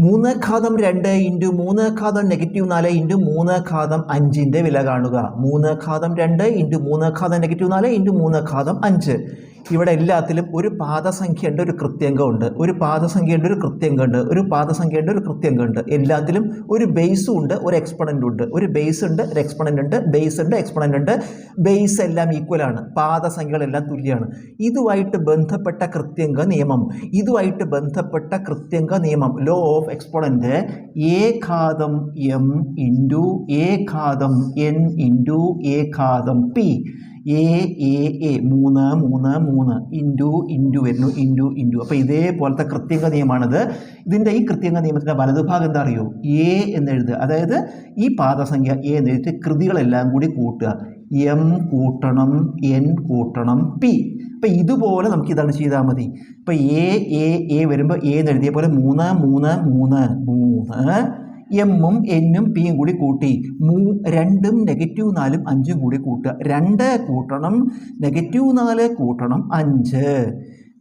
മൂന്ന് ഘാതം രണ്ട് ഇന്റു മൂന്ന് ഘാതം നെഗറ്റീവ് നാല് ഇന്റു മൂന്ന് ഘാതം അഞ്ചിന്റെ വില കാണുക. മൂന്ന് ഘാതം രണ്ട് ഇന്റു മൂന്ന് ഘാതം നെഗറ്റീവ് നാല് ഇന്റു മൂന്ന് ഘാതം അഞ്ച്. ഇവിടെ എല്ലാത്തിലും ഒരു പാദസംഖ്യയുണ്ട് ഒരു കൃത്യംഗമുണ്ട്. ഒരു പാദസംഖ്യയുണ്ട് ഒരു കൃത്യംഗമുണ്ട്. ഒരു പാദസംഖ്യയുണ്ട് ഒരു കൃത്യംഗമുണ്ട്. എല്ലാത്തിലും ഒരു ബേസും ഉണ്ട് ഒരു എക്സ്പണന്റ് ഉണ്ട്. ഒരു ബേസ് ഉണ്ട് ഒരു എക്സ്പണന്റ് ഉണ്ട്. ബേസ് ഉണ്ട് എക്സ്പണന്റ് ഉണ്ട്. ബേസ് എല്ലാം ഈക്വൽ ആണ്. പാദസംഖ്യകളെല്ലാം തുല്യമാണ്. ഇതുമായിട്ട് ബന്ധപ്പെട്ട കൃത്യംഗ നിയമം. ഇതുമായിട്ട് ബന്ധപ്പെട്ട കൃത്യംഗ നിയമം. ലോ ഓഫ് എക്സ്പൊണന്റ് എ ഘാതം എം ഇന്റു എ ഘാതം എൻ ഇന്റു എ ഘാതം പി എ എ എ മൂന്ന് മൂന്ന് മൂന്ന്. ഇന്റു ഇന്റു വരുന്നു ഇന്റു ഇന്റു. അപ്പോൾ ഇതേപോലത്തെ കൃത്യങ്ക നിയമമാണിത് ഇതിന്റെ ഈ കൃത്യങ്ക നിയമത്തിന്റെ വലതുഭാഗം എന്താ അറിയോ എ എന്ന് എഴുതുക അതായത് ഈ പാദസംഖ്യ എ എന്നെഴുതി കൃതികളെല്ലാം കൂടി കൂട്ടുക. എം കൂട്ടണം എൻ കൂട്ടണം പി അപ്പം ഇതുപോലെ നമുക്ക് ഇതാണ് ചെയ്താൽ മതി. ഇപ്പം എ എ എ വരുമ്പോൾ എ എന്ന് എഴുതിയ പോലെ മൂന്ന് മൂന്ന് മൂന്ന് മൂന്ന്. എമ്മും എന്നും പിയും കൂടി കൂട്ടി. മൂ രണ്ടും നെഗറ്റീവ് നാലും അഞ്ചും കൂടി കൂട്ടുക. രണ്ട് കൂട്ടണം നെഗറ്റീവ് നാല് കൂട്ടണം അഞ്ച്.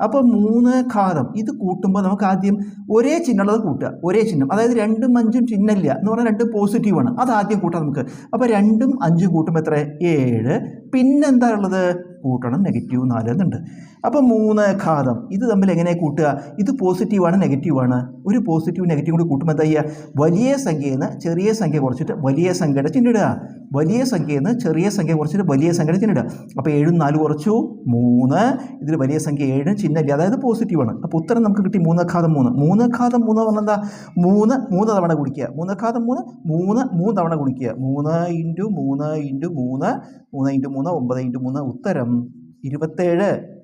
അപ്പോൾ മൂന്ന് ഘാതം. ഇത് കൂട്ടുമ്പോൾ നമുക്ക് ആദ്യം ഒരേ ചിഹ്നമുള്ളത് കൂട്ടുക. ഒരേ ചിഹ്നം. അതായത് രണ്ടും അഞ്ചും ചിഹ്നമില്ല എന്ന് പറഞ്ഞാൽ രണ്ടും പോസിറ്റീവാണ് അത് ആദ്യം കൂട്ടാം നമുക്ക്. അപ്പോൾ രണ്ടും അഞ്ചും കൂട്ടുമ്പോൾ എത്ര ഏഴ്. പിന്നെന്താ ഉള്ളത്? കൂട്ടണം നെഗറ്റീവ് നാല് എന്നുണ്ട്. അപ്പോൾ മൂന്ന് ഘാതം ഇത് തമ്മിൽ എങ്ങനെ കൂട്ടുക? ഇത് പോസിറ്റീവാണ് നെഗറ്റീവാണ് ഒരു പോസിറ്റീവ് നെഗറ്റീവ് കൂടി കൂട്ടുമ്പോൾ എന്താ ചെയ്യുക? വലിയ സംഖ്യയിൽ നിന്ന് ചെറിയ സംഖ്യ കുറച്ചിട്ട് വലിയ സംഖ്യയുടെ ചിഹ്നിടുക വലിയ സംഖ്യയിൽ നിന്ന് ചെറിയ സംഖ്യ കുറച്ചിട്ട് വലിയ സംഖ്യയുടെ ചിഹ്നിടുക അപ്പോൾ ഏഴും നാല് കുറച്ചു മൂന്ന്. ഇതിൽ വലിയ സംഖ്യ ഏഴും ചിഹ്നമില്ല അതായത് പോസിറ്റീവാണ് അപ്പോൾ ഉത്തരം നമുക്ക് കിട്ടി മൂന്ന് ഘാതം മൂന്ന്. മൂന്ന് ഘാതം മൂന്ന് പറഞ്ഞാൽ എന്താ? മൂന്ന് മൂന്ന് തവണ കുടിക്കുക മൂന്ന് ഘാതം മൂന്ന് മൂന്ന് മൂന്ന് തവണ കുടിക്കുക മൂന്ന് ഇന്റു മൂന്ന് ഇന്റു മൂന്ന് മൂന്ന് ഇന്റു മൂന്ന് ഒമ്പത് ഇന്റു മൂന്ന്. ഉത്തരം ഇരുപത്തേഴ്.